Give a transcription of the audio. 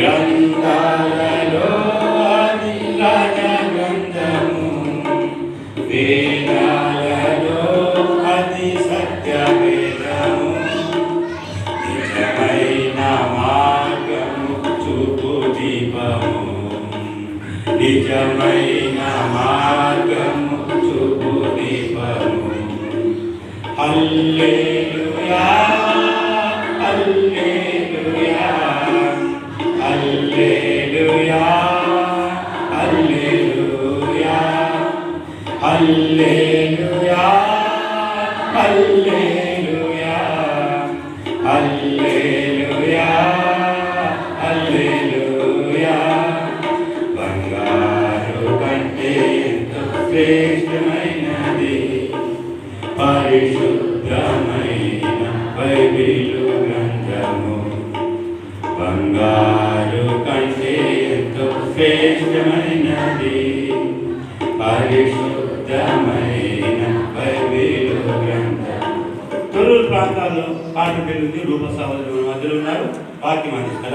గ్రంథాలలో అది గ్రంథము వేదాలలో అది సత్య వేదము నిజమైన మార్గము చూపు దీపము. నిజమైన మార్గము చూపు దీపము. హల్లెలూయా. హల్లెలూయా హల్లెలూయా హల్లెలూయా హల్లెలూయా బంగారు కంటే ఎంతో శ్రేష్టమైనది పరిశుద్ధమైన బైబిలు గ్రంథము. బంగారు కంటే ఎంతో శ్రేష్టమైనది పరిశుద్ధమైన తొలూరు ప్రాంతాల్లో పాట పెరుగుతుంది రూపసావలు మధ్యలో ఉన్నారు. వాక్యం అందిస్తారు.